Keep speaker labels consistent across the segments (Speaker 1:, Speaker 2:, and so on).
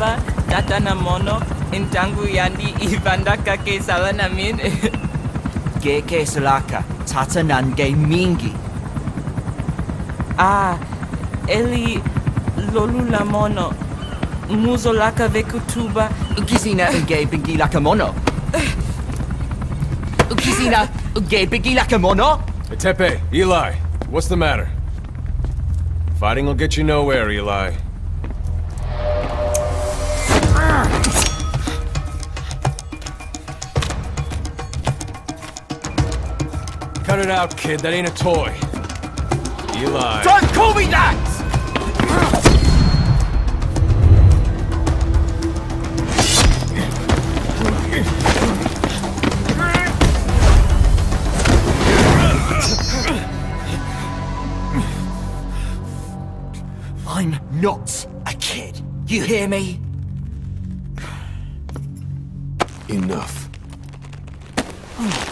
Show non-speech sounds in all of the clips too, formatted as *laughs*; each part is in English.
Speaker 1: lava, data na mono, intangu yandi *laughs* ibandaka ke sala namin.
Speaker 2: Geke *laughs* salaka, tata nange mingi.
Speaker 1: ah, eli lolu la mono, muzo laka vekutuba,
Speaker 2: Ukisina unge *laughs* bingi laka mono. Ukisina unge bingi laka mono.
Speaker 3: Hey, Tepe, Eli, what's the matter? Fighting will get you nowhere, Eli. Cut it out, kid. That ain't a toy. Eli.
Speaker 2: Don't call me that! I'm not a kid. You hear me?
Speaker 3: Enough. Oh.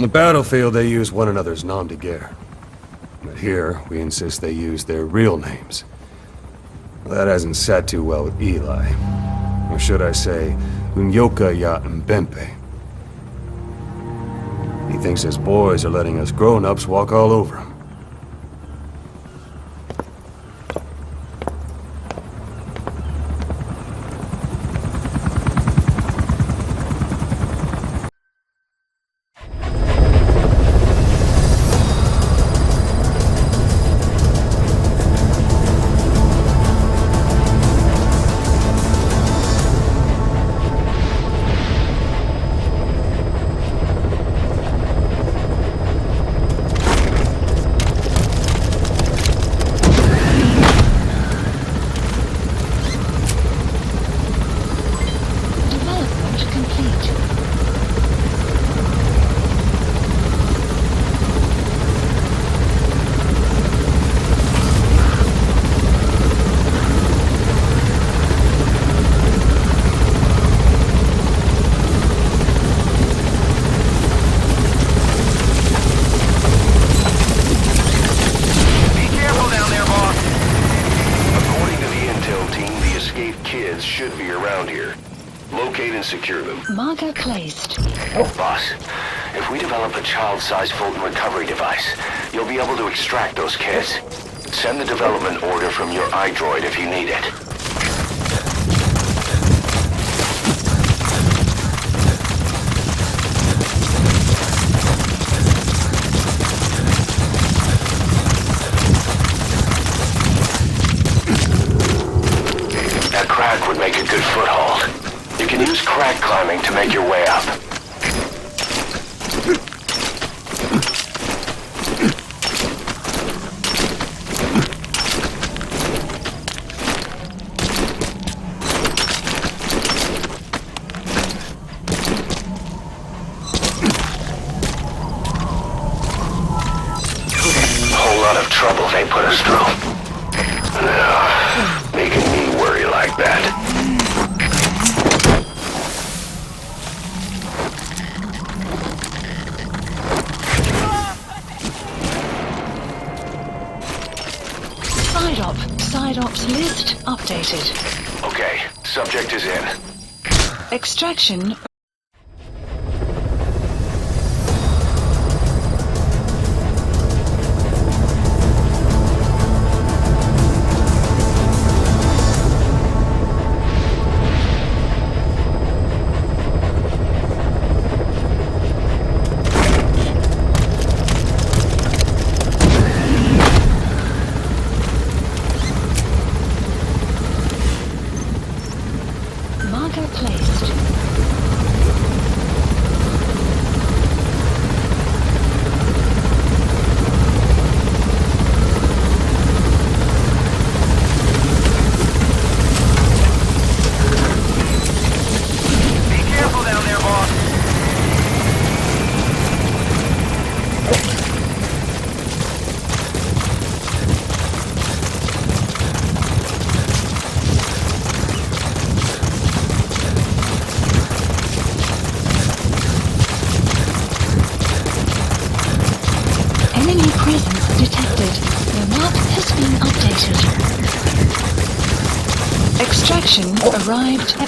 Speaker 4: On the battlefield, they use one another's nom de guerre. But here, we insist they use their real names. That hasn't sat too well with Eli. Or should I say, Unyoka Ya Mbempe. He thinks his boys are letting us grown-ups walk all over him.
Speaker 5: And secure them.
Speaker 6: Marker placed.
Speaker 5: Oh, boss, if we develop a child-sized Fulton recovery device, you'll be able to extract those kids. Send the development order from your iDroid if you need it. That crack would make a good foothold. You can use crack climbing to make your way up.
Speaker 6: List updated.
Speaker 5: Okay, subject is in.
Speaker 6: Extraction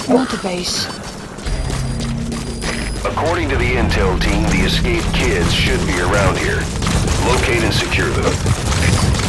Speaker 6: at Base.
Speaker 5: According to the intel team, the escaped kids should be around here. Locate and secure them.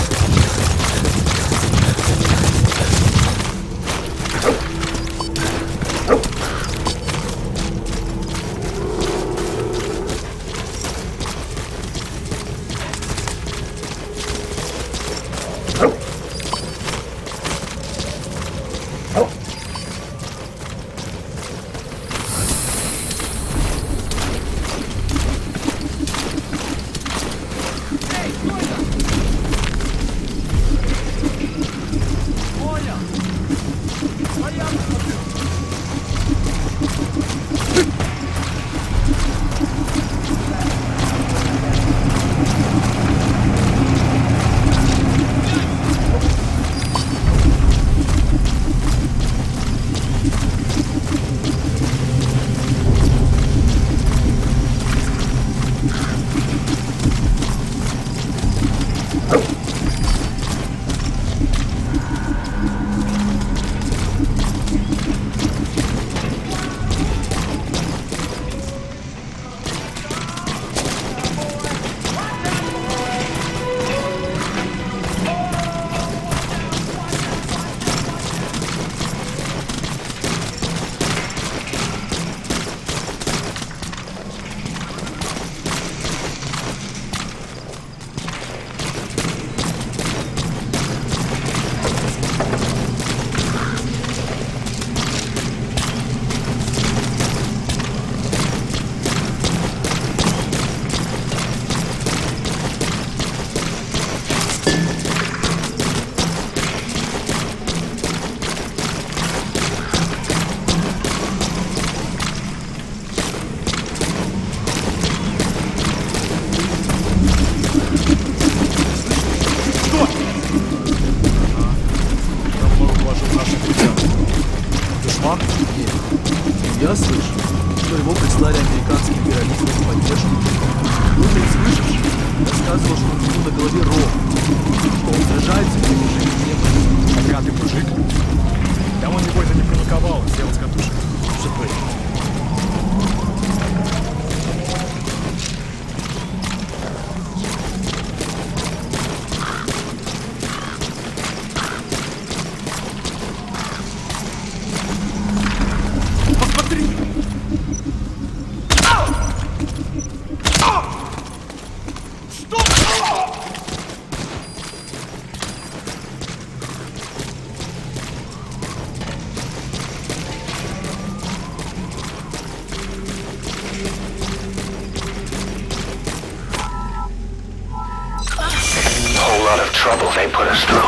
Speaker 5: They put us through.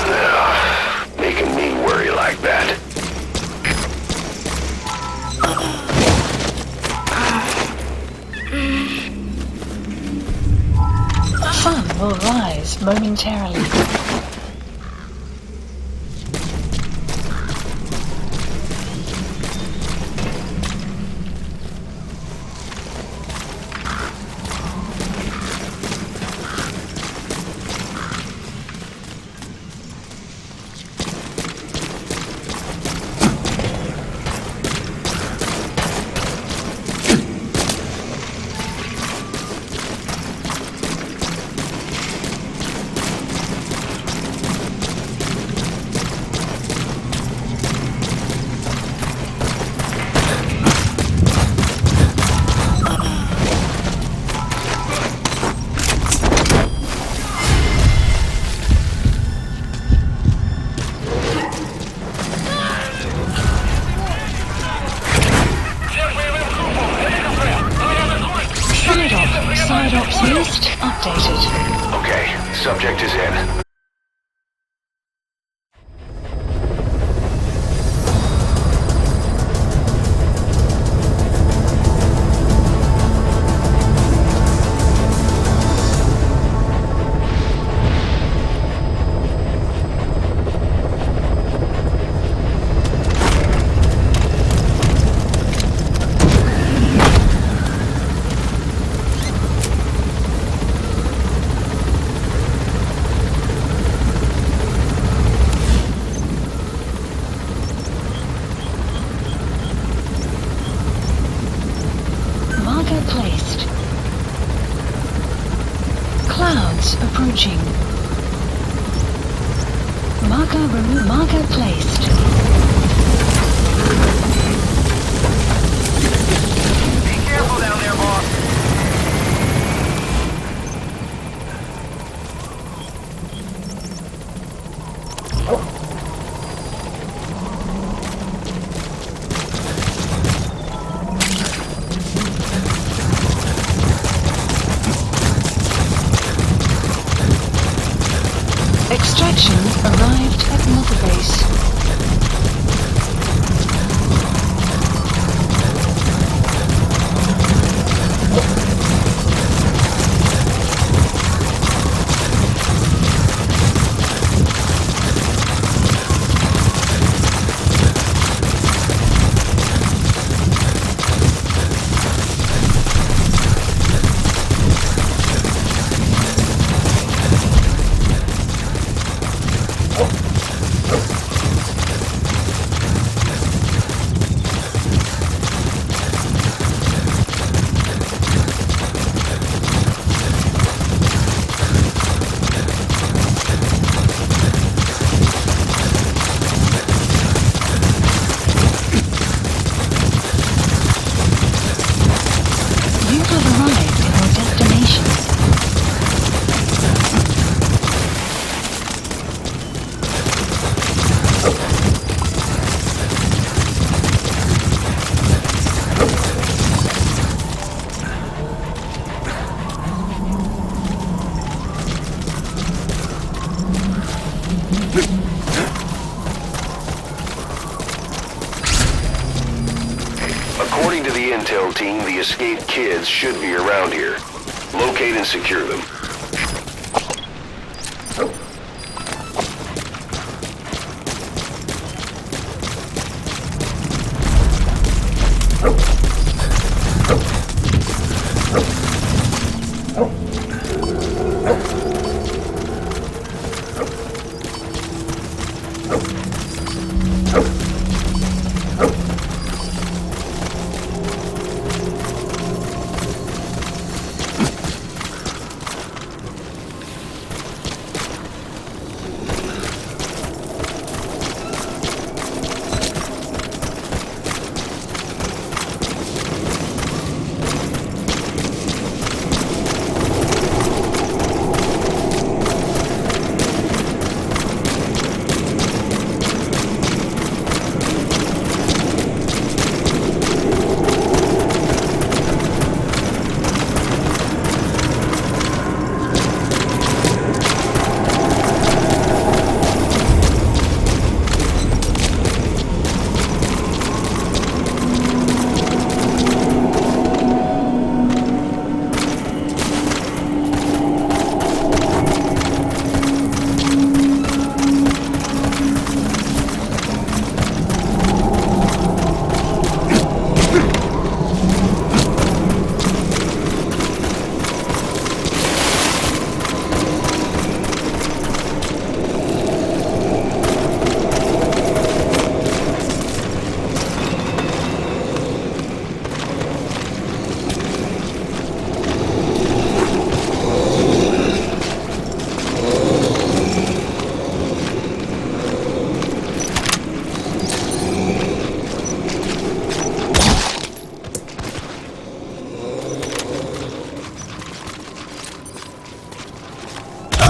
Speaker 5: Ugh, Making me worry like that.
Speaker 6: Sun will rise momentarily. Marker. Marker placed.
Speaker 5: According to the intel team, the escaped kids should be around here. Locate and secure them.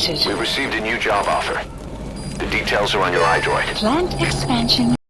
Speaker 6: updated.
Speaker 5: We received a new job offer. The details are on your iDroid.
Speaker 6: Plant expansion